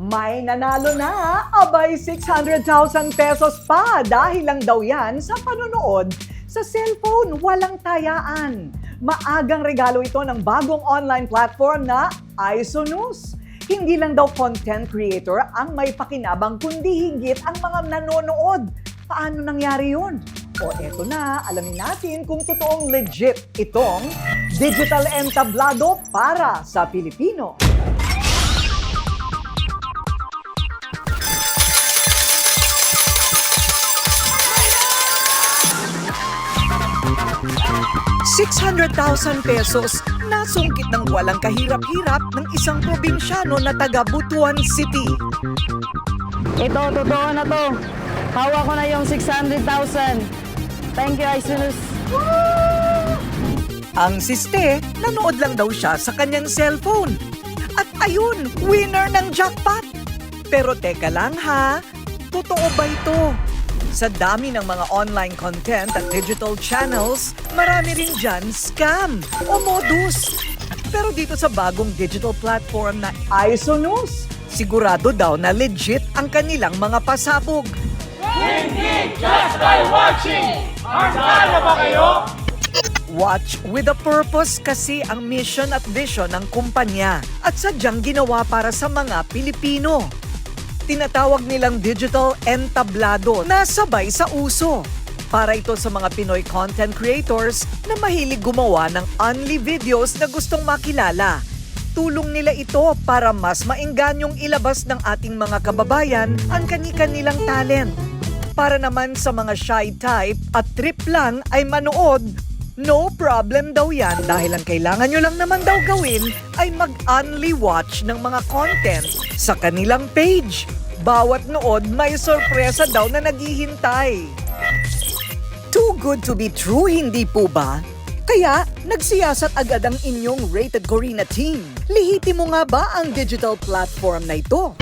May nanalo na, abay 600,000 pesos pa dahil lang daw yan sa panonood sa cellphone, walang tayaan. Maagang regalo ito ng bagong online platform na Isonews. Hindi lang daw content creator ang may pakinabang kundi higit ang mga nanonood. Paano nangyari yun? O eto na, alamin natin kung totoong legit itong digital entablado para sa Pilipino. ₱600,000 pesos nasungkit ng walang kahirap-hirap ng isang probinsyano na taga Butuan City. Ito, totoo na to. Hawak ko na yung 600,000. Thank you, Isunus. Ang siste, nanood lang daw siya sa kanyang cellphone. At ayun, winner ng jackpot! Pero teka lang ha, totoo ba ito? Sa dami ng mga online content at digital channels, marami rin dyan scam o modus. Pero dito sa bagong digital platform na Isonews, sigurado daw na legit ang kanilang mga pasabog. Watch with a purpose kasi ang mission at vision ng kumpanya at sadyang ginawa para sa mga Pilipino. Tinatawag nilang digital entablado na sabay sa uso. Para ito sa mga Pinoy content creators na mahilig gumawa ng only videos na gustong makilala. Tulong nila ito para mas mainganyong ilabas ng ating mga kababayan ang kani-kanilang talent. Para naman sa mga shy type at trip lang ay manood, no problem daw yan dahil ang kailangan nyo lang naman daw gawin ay mag-only watch ng mga content sa kanilang page. Bawat nood may sorpresa daw na naghihintay. Too good to be true, hindi po ba? Kaya, nagsiyasat agad ang inyong Rated Corina team. Lihiti mo nga ba ang digital platform na ito?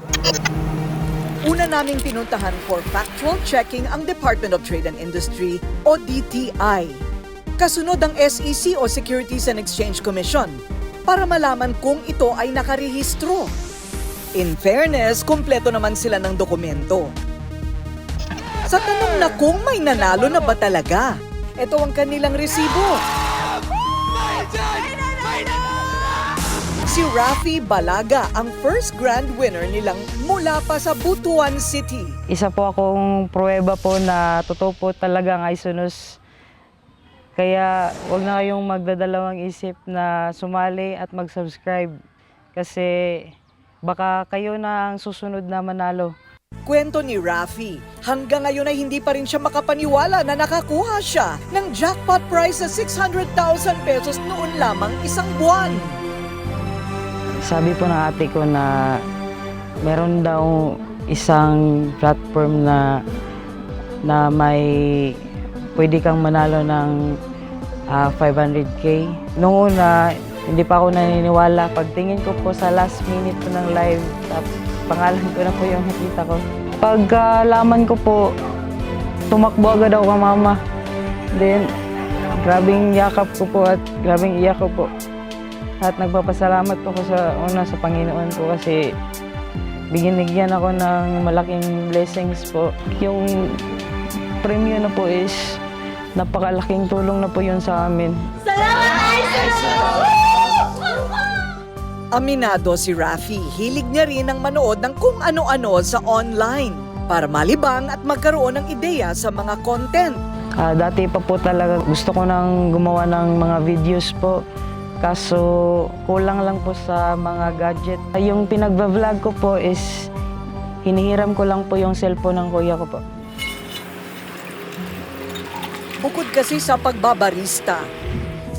Una naming pinuntahan for factual checking ang Department of Trade and Industry o DTI. Kasunod ang SEC o Securities and Exchange Commission para malaman kung ito ay nakarehistro. In fairness, kumpleto naman sila ng dokumento. Sa tanong na kung may nanalo na ba talaga, ito ang kanilang resibo. Si Rafi Balaga ang first grand winner nilang mula pa sa Butuan City. Isa po akong pruweba po na totoo po talaga ang Isunus. Kaya wag na kayong magdadalawang isip na sumali at mag-subscribe. Kasi baka kayo na ang susunod na manalo. Kwento ni Rafi, hanggang ngayon ay hindi pa rin siya makapaniwala na nakakuha siya ng jackpot prize sa 600,000 pesos noon lamang isang buwan. Sabi po ng ate ko na meron daw isang platform na na may pwede kang manalo ng ah, 500k. Noong una, hindi pa ako naniniwala. Pagtingin ko po sa last minute po ng live, tap- pangalan ko na po yung nakita ko. Pagkalaman ko po, tumakbo agad ako mama. Then, grabing yakap ko po at grabing iyak ko po. At nagpapasalamat po ako sa una sa Panginoon po kasi binigyan ako ng malaking blessings po. Yung premyo na po is napakalaking tulong na po yun sa amin. Aminado si Rafi, hilig niya rin ang manood ng kung ano-ano sa online para malibang at magkaroon ng ideya sa mga content. Ah, dati pa po talaga gusto ko nang gumawa ng mga videos po. Kaso kulang lang po sa mga gadget. Ah, Yung pinagba-vlog ko po is hinihiram ko lang po yung cellphone ng kuya ko po. Bukod kasi sa pagbabarista,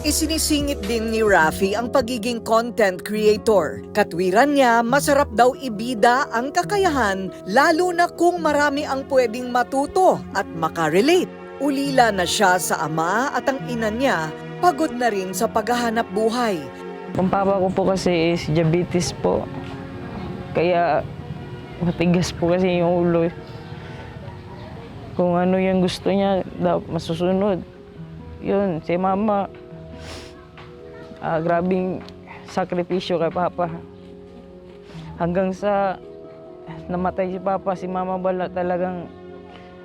isinisingit din ni Rafi ang pagiging content creator. Katwiran niya, masarap daw ibida ang kakayahan lalo na kung marami ang pwedeng matuto at makarelate. Ulila na siya sa ama at ang ina niya, pagod na rin sa paghahanap buhay. Ang papa ko po kasi is diabetes po. Kaya matigas po kasi yung ulo. Kung ano yung gusto niya, dapat masusunod. Yun, si mama, ah, grabing sakripisyo kay papa. Hanggang sa namatay si Papa, si Mama Bala talagang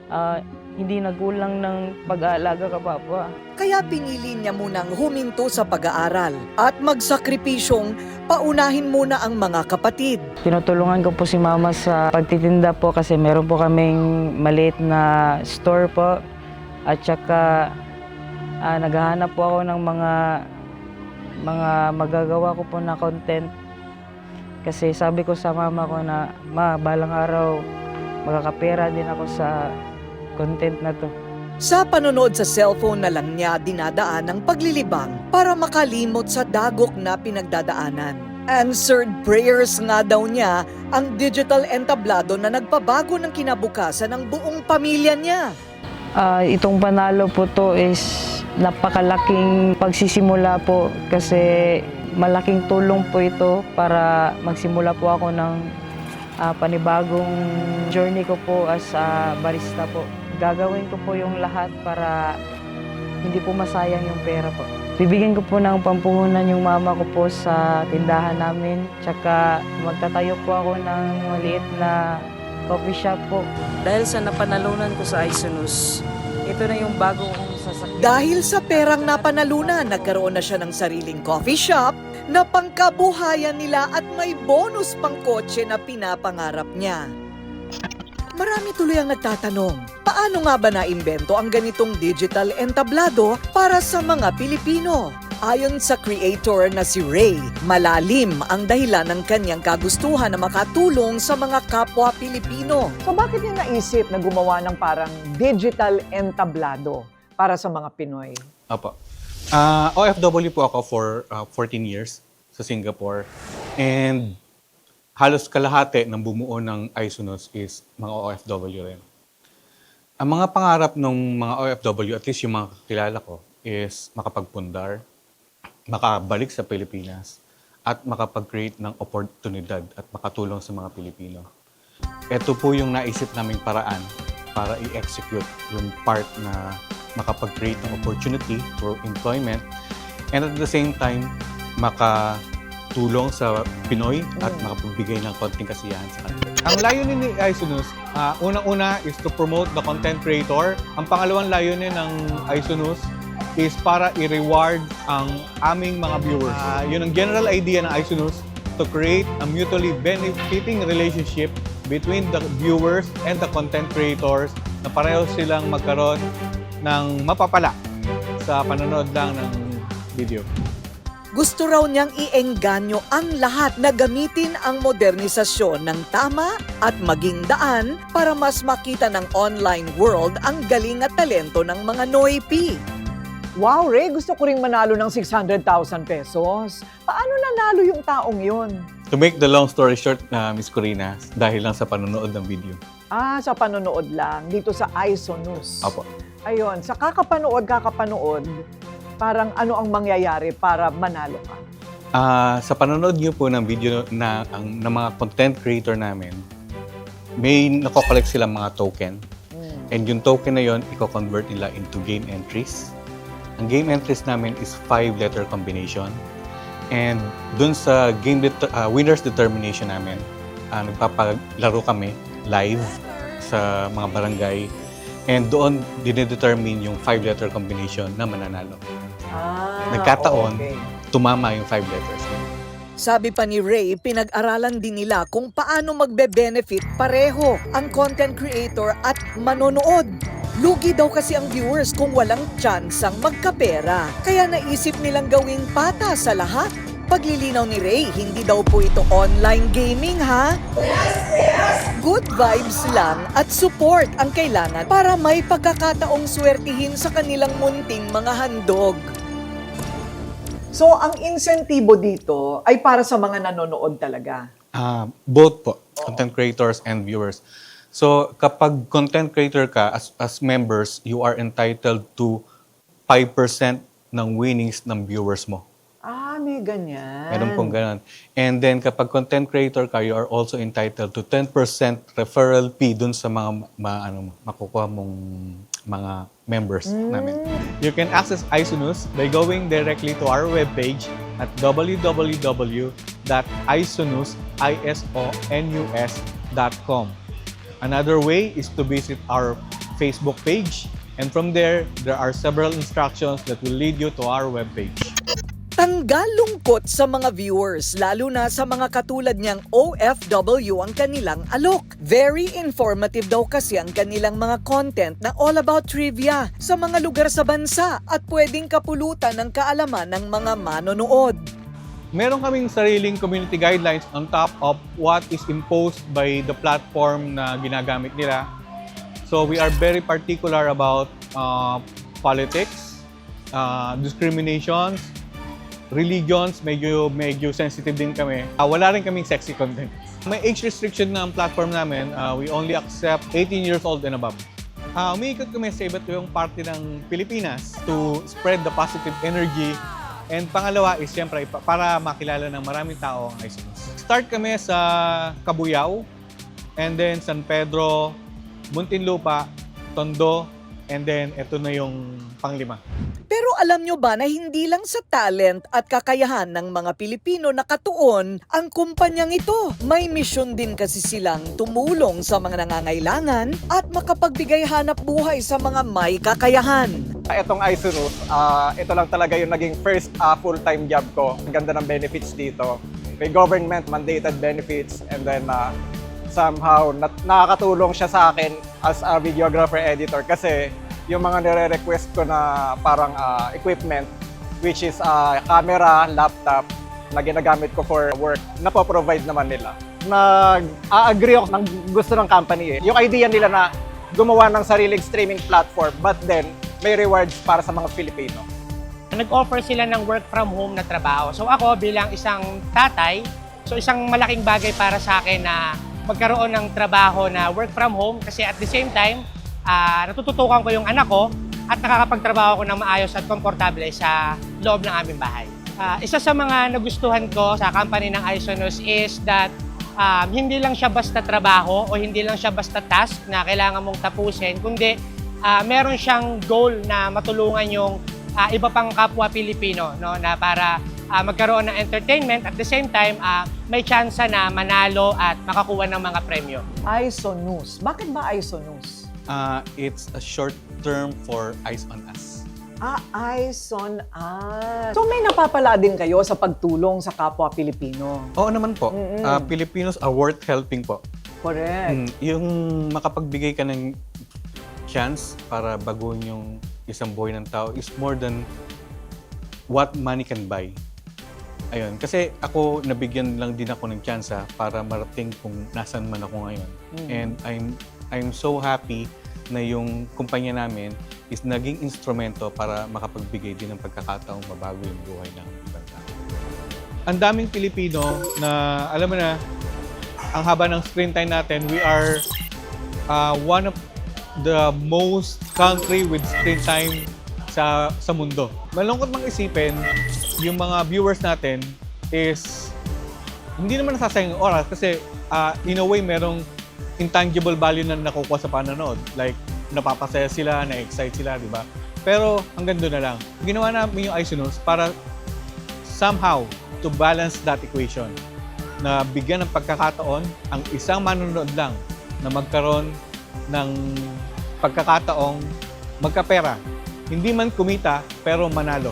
ah, hindi nagkulang ng pag-aalaga ka Papa. Kaya pinili niya munang huminto sa pag-aaral at magsakripisyong paunahin muna ang mga kapatid. Tinutulungan ko po si Mama sa pagtitinda po kasi meron po kaming maliit na store po at saka ah, naghahanap po ako ng mga mga magagawa ko po na content kasi sabi ko sa mama ko na ma balang araw magkakapera din ako sa content na to. Sa panonood sa cellphone na lang niya dinadaan ang paglilibang para makalimot sa dagok na pinagdadaanan. Answered prayers nga daw niya ang digital entablado na nagpabago ng kinabukasan ng buong pamilya niya. Ah, itong panalo po to is napakalaking pagsisimula po kasi malaking tulong po ito para magsimula po ako ng ah, panibagong journey ko po as a barista po. Gagawin ko po yung lahat para hindi po masayang yung pera po. Bibigyan ko po ng pampuhunan yung mama ko po sa tindahan namin. Tsaka magtatayo po ako ng maliit na coffee shop po. Dahil sa napanalunan ko sa Isunus, ito na yung bago kong sasakyan. Dahil sa perang napanalunan, nagkaroon na siya ng sariling coffee shop na pangkabuhayan nila at may bonus pang kotse na pinapangarap niya. Marami tuloy ang nagtatanong, paano nga ba naimbento ang ganitong digital entablado para sa mga Pilipino? Ayon sa creator na si Ray, malalim ang dahilan ng kanyang kagustuhan na makatulong sa mga kapwa Pilipino. So bakit niya naisip na gumawa ng parang digital entablado para sa mga Pinoy? Apo. Ah, OFW po ako for ah, 14 years sa Singapore. And halos kalahati ng bumuo ng Isonos is mga OFW rin. Ang mga pangarap ng mga OFW, at least yung mga kilala ko, is makapagpundar, makabalik sa Pilipinas, at makapag-create ng oportunidad at makatulong sa mga Pilipino. Ito po yung naisip naming paraan para i-execute yung part na makapag-create ng opportunity for employment and at the same time makatulong sa Pinoy at makapagbigay ng konting kasiyahan sa kanila. Ang layunin ni Isunus, ah, unang-una is to promote the content creator. Ang pangalawang layunin ng Isunus is para i-reward ang aming mga viewers. Ah, yun ang general idea ng Isunus to create a mutually benefiting relationship between the viewers and the content creators na pareho silang magkaroon ng mapapala sa panonood lang ng video. Gusto raw niyang iengganyo ang lahat na gamitin ang modernisasyon ng tama at maging daan para mas makita ng online world ang galing at talento ng mga Noipi. Wow, Ray, gusto ko ring manalo ng 600,000 pesos. Paano nanalo yung taong yun? To make the long story short, na Miss Corina, dahil lang sa panonood ng video. Ah, sa panonood lang, dito sa Isonus. Apo. Ayun, sa kakapanood, kakapanood, parang ano ang mangyayari para manalo ka? Ah, sa panonood niyo po ng video na ang ng mga content creator namin, may nakokollect silang mga token. And yung token na yon, i-convert nila into game entries. Ang game entries namin is five-letter combination. And dun sa game det- ah, winners determination namin, ah, nagpapalaro kami live sa mga barangay. And doon, dinedetermine yung five-letter combination na mananalo. Ah, Nagkataon. okay. Tumama yung five letters. Sabi pa ni Ray, pinag-aralan din nila kung paano magbe-benefit pareho ang content creator at manonood. Lugi daw kasi ang viewers kung walang tsansang magkapera. Kaya naisip nilang gawing pata sa lahat. Paglilinaw ni Ray, hindi daw po ito online gaming ha? Good vibes lang at support ang kailangan para may pagkakataong swertihin sa kanilang munting mga handog. So, ang insentibo dito ay para sa mga nanonood talaga. Ah, both po, content creators and viewers. So, kapag content creator ka, as, as members, you are entitled to 5% ng winnings ng viewers mo. Ah, may ganyan. Meron pong ganun. And then, kapag content creator ka, you are also entitled to 10% referral fee dun sa mga ma, ano, makukuha mong mga members namin. You can access Isunus by going directly to our webpage at www.isonus, www.off.com. Another way is to visit our Facebook page and from there, there are several instructions that will lead you to our webpage. Tanggal lungkot sa mga viewers, lalo na sa mga katulad niyang OFW ang kanilang alok. Very informative daw kasi ang kanilang mga content na all about trivia sa mga lugar sa bansa at pwedeng kapulutan ng kaalaman ng mga manonood. Meron kaming sariling community guidelines on top of what is imposed by the platform na ginagamit nila. So we are very particular about uh, politics, uh, discriminations, religions, medyo, medyo sensitive din kami. Uh, wala rin kaming sexy content. May age restriction na ang platform namin. Uh, we only accept 18 years old and above. Uh, umiikot kami sa iba't ibang parte ng Pilipinas to spread the positive energy And pangalawa is siyempre pa- para makilala ng maraming tao ang Isonos. Start kami sa Cabuyao, and then San Pedro, Muntinlupa, Tondo, and then ito na yung panglima. Pero alam nyo ba na hindi lang sa talent at kakayahan ng mga Pilipino nakatuon ang kumpanyang ito. May misyon din kasi silang tumulong sa mga nangangailangan at makapagbigay hanap buhay sa mga may kakayahan. Itong Isurus, ah ito lang talaga yung naging first ah, full-time job ko. Ang ganda ng benefits dito. May government mandated benefits and then ah, somehow nat- nakakatulong siya sa akin as a videographer editor kasi yung mga nire-request ko na parang ah, equipment which is ah, camera, laptop na ginagamit ko for work, napoprovide naman nila. Nag-agree ako ng gusto ng company eh. Yung idea nila na gumawa ng sariling streaming platform but then may rewards para sa mga Pilipino. nag-offer sila ng work from home na trabaho. So ako bilang isang tatay, so isang malaking bagay para sa akin na magkaroon ng trabaho na work from home kasi at the same time, ah, natututukan ko yung anak ko at nakakapagtrabaho ko ng maayos at komportable sa loob ng aming bahay. Ah, isa sa mga nagustuhan ko sa company ng Isonos is that um, hindi lang siya basta trabaho o hindi lang siya basta task na kailangan mong tapusin, kundi ah, meron siyang goal na matulungan yung ah, iba pang kapwa Pilipino no na para ah, magkaroon ng entertainment at the same time ah, may chance na manalo at makakuha ng mga premyo. Isonus. Bakit ba Isonus? Uh, it's a short term for Eyes on Us. Ah, Ison Us. So may napapala din kayo sa pagtulong sa kapwa Pilipino. Oo naman po. Uh, Filipinos are worth helping po. Correct. Mm, yung makapagbigay ka ng chance para baguhin yung isang buhay ng tao is more than what money can buy. Ayun, kasi ako nabigyan lang din ako ng chance para marating kung nasan man ako ngayon. And I'm I'm so happy na yung kumpanya namin is naging instrumento para makapagbigay din ng pagkakataong mabago yung buhay ng ibang tao. Ang daming Pilipino na alam mo na ang haba ng screen time natin, we are uh, one of the most country with screen time sa sa mundo. Malungkot mang isipin, yung mga viewers natin is hindi naman nasasayang yung oras kasi uh, in a way merong intangible value na nakukuha sa panonood. Like, napapasaya sila, na-excite sila, di ba? Pero hanggang doon na lang. Ginawa namin yung Isonos para somehow to balance that equation na bigyan ng pagkakataon ang isang manonood lang na magkaroon ng pagkakataong magkapera. Hindi man kumita, pero manalo.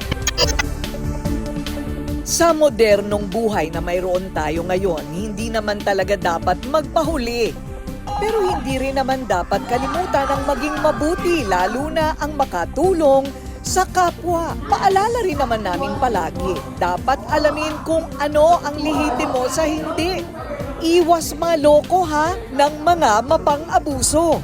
Sa modernong buhay na mayroon tayo ngayon, hindi naman talaga dapat magpahuli. Pero hindi rin naman dapat kalimutan ang maging mabuti, lalo na ang makatulong sa kapwa. Paalala rin naman namin palagi, dapat alamin kung ano ang lihitimo sa hindi. Iwas maloko ha ng mga mapang-abuso.